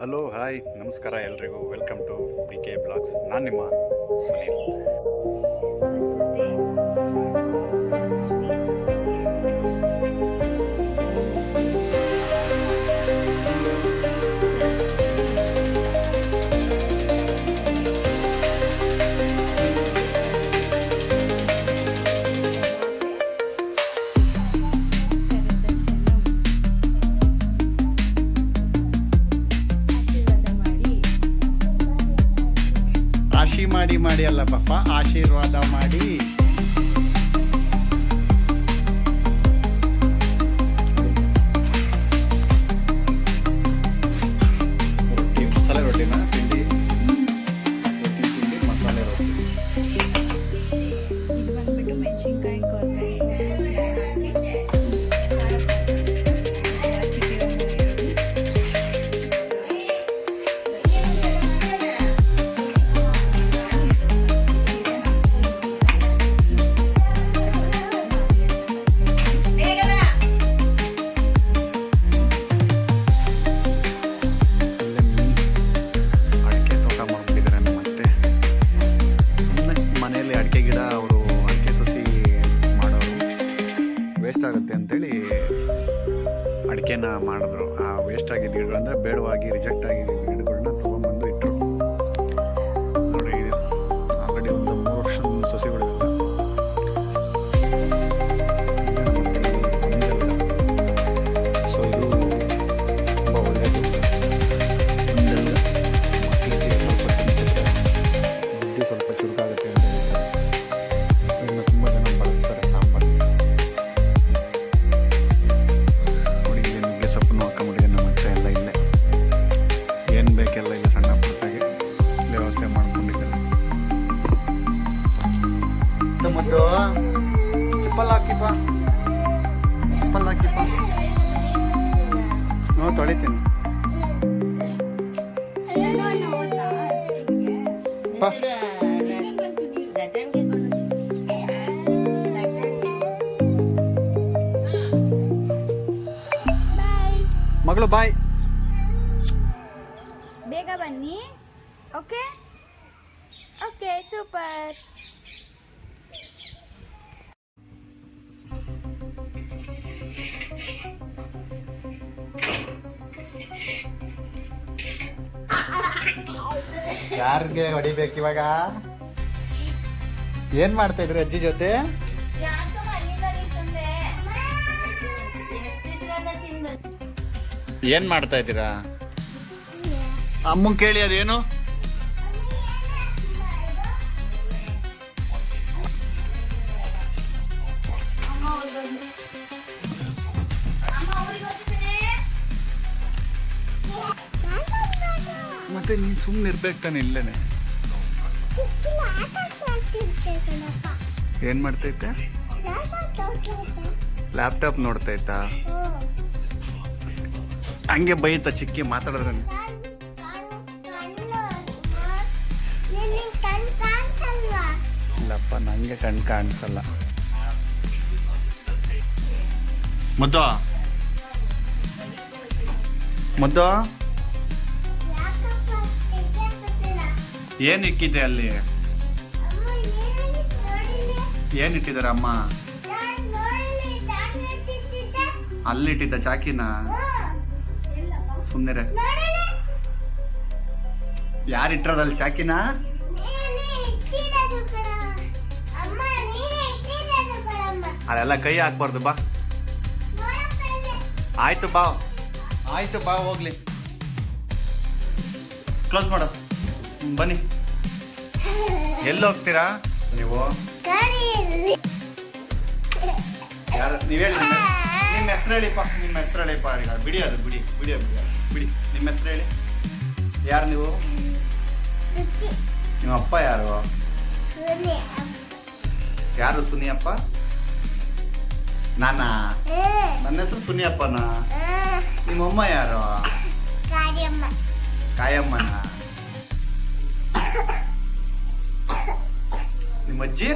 Hello hi ನಮಸ್ಕಾರ ಎಲ್ರಿಗೂ. Welcome to B K blogs ನಾನು ನಿಮ್ಮ ಸುನೀಲ್. ಅಲ್ಲ ಆಶೀರ್ವಾದ ಮಾಡಿ. ಮಾಡಿದ್ರು. ಆ ವೇಸ್ಟ್ ಆಗಿದ್ದ ಗಿಡಗಳು ಅಂದರೆ ಬೇಡವಾಗಿ ರಿಜೆಕ್ಟ್ ಆಗಿದ್ದ ಹ್ಞೂ ತೊಳಿತೀನಿ ಮಗಳು ಬಾಯ್. ಯಾರಿಗೆ ಹೊಡಿಬೇಕು ಇವಾಗ? ಏನ್ ಮಾಡ್ತಾ ಇದ್ರಿ ಅಜ್ಜಿ ಜೊತೆ? ಏನ್ ಮಾಡ್ತಾ ಇದ್ದೀರಾ? ಅಮ್ಮನ್ ಕೇಳಿ ಅದೇನು? ಮತ್ತೆ ನೀನ್ ಸುಮ್ಮನೆ ಇರ್ಬೇಕು ತಾನೆ ಇಲ್ಲೇನೆ. ಏನ್ ಮಾಡ್ತೈತೆ? ಲ್ಯಾಪ್ಟಾಪ್ ನೋಡ್ತೈತಾ? ಹಂಗೆ ಬೈತಾ ಚಿಕ್ಕಿ ಮಾತಾಡಿದ್ರೆ ಇಲ್ಲಪ್ಪ, ನಂಗೆ ಕಣ್ ಕಾಣಿಸಲ್ಲ. ಮದ್ದು? ಮುದ್ದು? ಏನ್ ಇಕ್ಕಿದೆ ಅಲ್ಲಿ? ಏನು ಇಟ್ಟಿದಾರೆ ಅಮ್ಮ? ಅಲ್ಲಿಟ್ಟಿದ್ದ ಚಾಕಿನ? ಸುಮ್ಮನೆ ಯಾರು ಇಟ್ಟಿರೋದಲ್ಲಿ ಚಾಕಿನ? ಅದೆಲ್ಲ ಕೈ ಹಾಕ್ಬಾರ್ದು, ಬಾ. ಆಯ್ತು ಬಾ. ಆಯ್ತು, ಬಾ, ಹೋಗ್ಲಿ. ಕ್ಲೋಸ್ ಮಾಡು. ಬನ್ನಿ. ಎಲ್ಲಿ ಹೋಗ್ತೀರಾ ನೀವು ಯಾರು ನೀವು ಹೇಳಿ ನಿಮ್ಮ ಹೆಸರು ಹೇಳಿಪ್ಪ ನಿಮ್ಮ ಹೆಸರು ಹೇಳಿಪ್ಪ ಈಗ. ಬಿಡಿ ಅದು ಬಿಡಿ ಬಿಡಿ ಬಿಡಿ ಬಿಡಿ. ನಿಮ್ಮ ಹೆಸರು ಹೇಳಿ ಯಾರು ನೀವು? ನಿಮ್ಮ ಅಪ್ಪ ಯಾರು? ಯಾರು ಸುನಿಯಪ್ಪ ನಾನಾ? ನನ್ನ ಹೆಸರು ಸುನಿಯಪ್ಪನ ನಿಮ್ಮಮ್ಮ ಯಾರು? ಕಾಯಮ್ಮನ? ನಿಮ್ಮ ಅಜ್ಜಿ?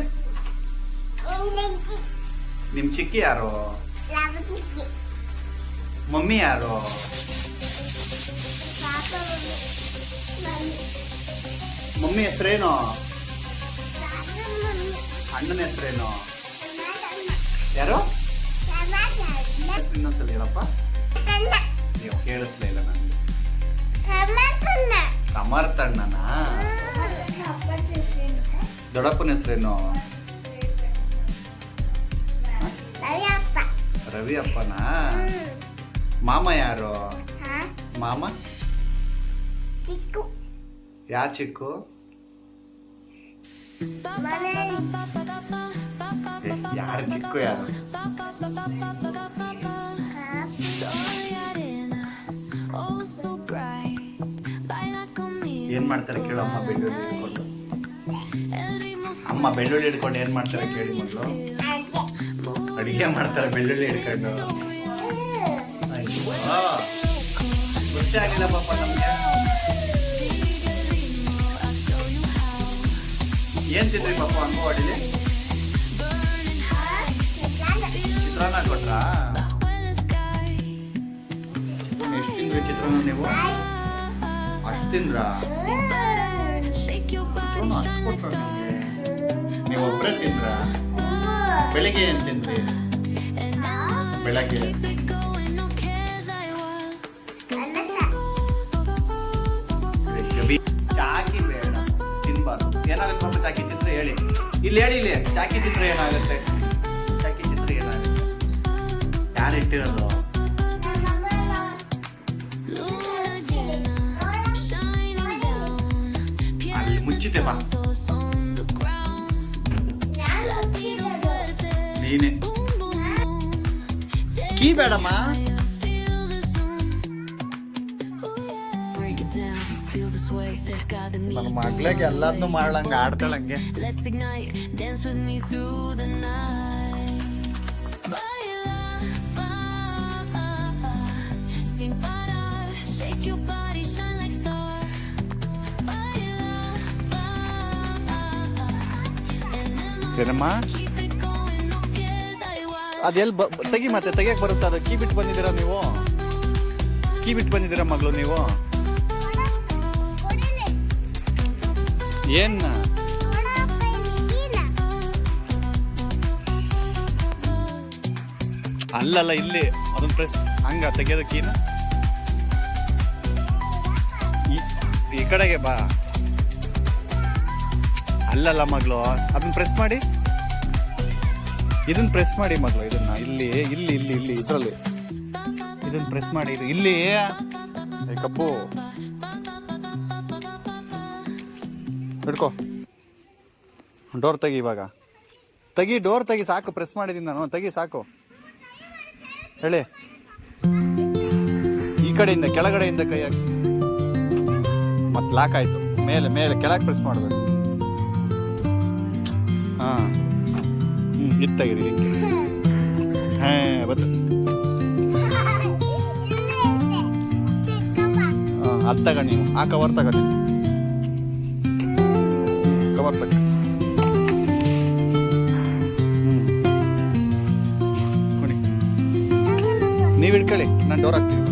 ನಿಮ್ಮ ಚಿಕ್ಕಿ ಯಾರು? ಮಮ್ಮಿ ಯಾರು? ಮಮ್ಮಿ ಹೆಸರೇನು ಅಣ್ಣನ ಹೆಸರೇನು ಯಾರು? ಇನ್ನೊಂದ್ಸಲ ಹೇಳಪ್ಪ. ಕೇಳಿಸ್ಲೇ ಇಲ್ಲ ನನಗೆ ಸಮರ್ಥ ಅಣ್ಣನಾ ದೊಡ್ಡಪ್ಪನ ಹೆಸರೇನು ರವಿ ಅಪ್ಪನಾ ಮಾಮ ಯಾರು ಮಾಮ ಯಾ ಚಿಕ್ಕು ಯಾರು ಚಿಕ್ಕು ಯಾರು ಏನ್ ಮಾಡ್ತಾರೆ ಕೇಳು ಅಮ್ಮ ಬೆಳ್ಳುಳ್ಳಿ ಹಿಡ್ಕೊಂಡು ಅಮ್ಮ ಬೆಳ್ಳುಳ್ಳಿ ಹಿಡ್ಕೊಂಡು ಏನ್ ಮಾಡ್ತಾರೆ ಕೇಳಿ ಮೊದಲು. ಅಡಿಗೆ ಮಾಡ್ತಾರೆ ಬೆಳ್ಳುಳ್ಳಿ ಹಿಡ್ಕೊಂಡು. ಅಯ್ಯೋ. ಗೊತ್ತಾಗಿಲ್ಲ ಪಾಪ ನಮ್ಗೆ. ಏನ್ ತಿಂದ್ರಿ ಪಾಪ ಅಂಗವಾಡಿಲಿ ಚಿತ್ರಾನ್ನ ಕೊಟ್ರಾ? ಎಷ್ಟು ತಿಂದ್ರಿ ಚಿತ್ರಾನ್ನ ನೀವು? ತಿಂದ್ರಾ? ನೀವು ಒಬ್ಬರೇ ತಿಂದ್ರಾ? ಬೆಳಿಗ್ಗೆ ಏನ್ ತಿಂದ್ರಿ? ಬೆಳಗ್ಗೆ? ಚಾಕಿ ಬೇಡ, ತಿನ್ಬಾರ್ದು. ಏನಾಗುತ್ತೆ ಪಾಪ ಚಾಕಿ ತಿಂದ್ರೆ ಹೇಳಿ. ಇಲ್ಲಿ ಹೇಳಿ, ಇಲ್ಲಿ. ಚಾಕಿ ತಿಂದ್ರೆ ಏನಾಗುತ್ತೆ? ಚಾಕಿ ತಿಂದ್ರೆ ಏನಾಗುತ್ತೆ? ಯಾರು ಇಟ್ಟಿರೋದು. ಬಾ ನೀನೆ. ಕೀ ಬೇಡಮ್ಮ. ನನ್ನ ಮಗ್ಳಿಗೆ ಎಲ್ಲದನ್ನು ಮಾಡ್ಲಂಗ ಆಡ್ತಾಳಂಗೆ. Igual. ಅದೆಲ್ಲಿ ಬ ತೆಗಿ ಮತ್ತೆ ತೆಗಿಯಕ್ಕೆ ಬರುತ್ತೆ? ಅದು ಕೀ ಬಿಟ್ಟು ಬಂದಿದ್ದೀರಾ ನೀವು? ಕೀ ಬಿಟ್ಟು ಬಂದಿದ್ದೀರಾ ಮಗಳು ನೀವು? ಏನ್? ಅಲ್ಲಲ್ಲ, ಇಲ್ಲಿ. ಅದನ್ನ ಪ್ರೆಸ್ ಹಂಗ ತೆಗಿಯೋದು ಕೀನ ಈ- ಈ ಕಡೆಗೆ ಬಾ. ಅಲ್ಲಲ್ಲ ಮಗಳು, ಅದನ್ನ ಪ್ರೆಸ್ ಮಾಡಿ. ಇದನ್ನ ಪ್ರೆಸ್ ಮಾಡಿ ಮಗಳು, ಇದನ್ನ. ಇಲ್ಲಿ ಇಲ್ಲಿ ಇಲ್ಲಿ ಇಲ್ಲಿ, ಇದರಲ್ಲಿ. ಇದನ್ನ ಪ್ರೆಸ್ ಮಾಡಿ, ಇದು ಇಲ್ಲಿ. ಕಪ್ಪು. ಹಿಡ್ಕೋ. ಡೋರ್ ತೆಗಿ ಇವಾಗ. ತೆಗಿ ಡೋರ್ ತೆಗಿ, ಸಾಕು. ಪ್ರೆಸ್ ಮಾಡಿದ್ದೀನಿ ನಾನು. ತೆಗಿ, ಸಾಕು. ಹೇಳಿ. ಈ ಕಡೆಯಿಂದ, ಕೆಳಗಡೆಯಿಂದ ಕೈ ಹಾಕಿ. ಮತ್ತೆ ಲಾಕ್ ಆಯಿತು. ಮೇಲೆ ಮೇಲೆ, ಕೆಳಗೆ ಪ್ರೆಸ್ ಮಾಡಬೇಕು. ಹಾಂ. ಹ್ಞೂ ಹಿಂಗೆ ಹಾಂ, ಬತ್ತು. ಅದು ತಗೊಂಡು ನೀವು. ಆ ಕವರ್ ತಗೊಂಡು ಕವರ್ ತಗ. ನೀವು ಇಟ್ಕೊಳ್ಳಿ ನಾನು ಡೋರ್ ಹಾಕ್ತೀನಿ.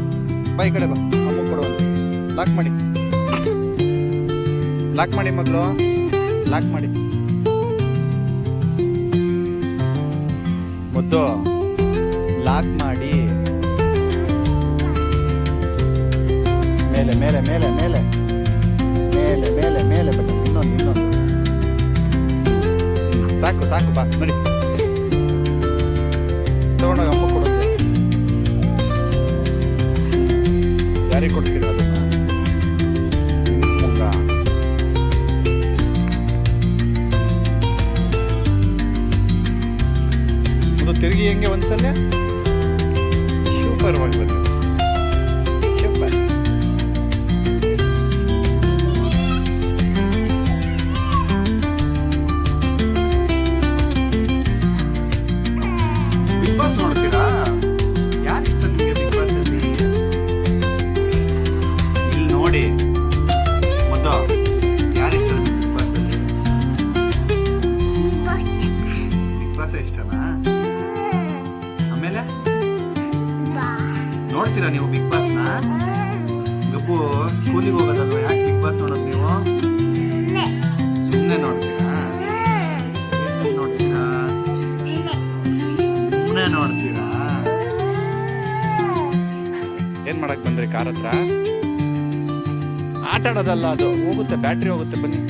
ಬಾ ಕಡೆ ಬಾ. ಅಮ್ಮ ಕೊಡುವಂತ ಲಾಕ್ ಮಾಡಿ. ಲಾಕ್ ಮಾಡಿ ಮಗಳು. ಲಾಕ್ ಮಾಡಿ. ಮುದ್ದು ಲಾಕ್ ಮಾಡಿ. ಮೇಲೆ ಮೇಲೆ ಮೇಲೆ ಮೇಲೆ. ಮೇಲೆ ಮೇಲೆ ಮೇಲೆ ಬನ್ನಿ. ಇನ್ನೊಂದು ಇನ್ನೊಂದು. ಸಾಕು ಸಾಕು, ಬಾ. ನೋಡಿ ತಗೊಂಡೋಗಿ ಅಮ್ಮ ಕೊಡುತ್ತೆ. ಯಾರಿಗೆ ಕೊಡ್ತೀರ ಅದನ್ನ ಅದು ಒಂದು ಹೆಂಗೆ ಒಂದ್ಸಲ? ಸೂಪರ್ ಮಾಡಿ ಬನ್ನಿ ಸ್ಕೂಲಿಗೆ ಹೋಗೋದಲ್ವ? ಯಾಕೆ ಬಿಗ್ ಬಾಸ್ ನೋಡೋದು ನೀವು? ಸುಮ್ಮನೆ ನೋಡ್ತೀರಾ? ಏನ್ ನೋಡ್ತೀರಾ? ಸುಮ್ಮನೆ ನೋಡ್ತೀರಾ? ಏನ್ ಮಾಡಕ್ ಬಂದ್ರಿ ಕಾರ್ ಹತ್ರ? ಆಟ ಆಡೋದಲ್ಲ ಅದು. ಹೋಗುತ್ತೆ ಬ್ಯಾಟ್ರಿ ಹೋಗುತ್ತೆ ಬನ್ನಿ.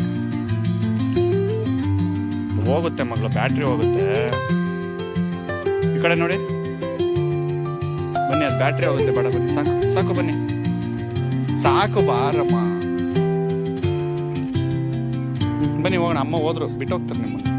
ಹೋಗುತ್ತೆ ಮಗಳು ಬ್ಯಾಟ್ರಿ ಹೋಗುತ್ತೆ. ಈ ಕಡೆ ನೋಡಿ. ಬನ್ನಿ ಅದು ಬ್ಯಾಟ್ರಿ ಹೋಗುತ್ತೆ ಬೇಡ ಬನ್ನಿ. ಸಾಕು ಸಾಕು ಬನ್ನಿ. ಸಾಕು ಬಾರಮ್ಮ. ಬನ್ನಿ ಹೋಗೋಣ ಅಮ್ಮ ಹೋದ್ರು ಬಿಟ್ಟು ಹೋಗ್ತಾರೆ ನಿಮ್ಮನ್ನು.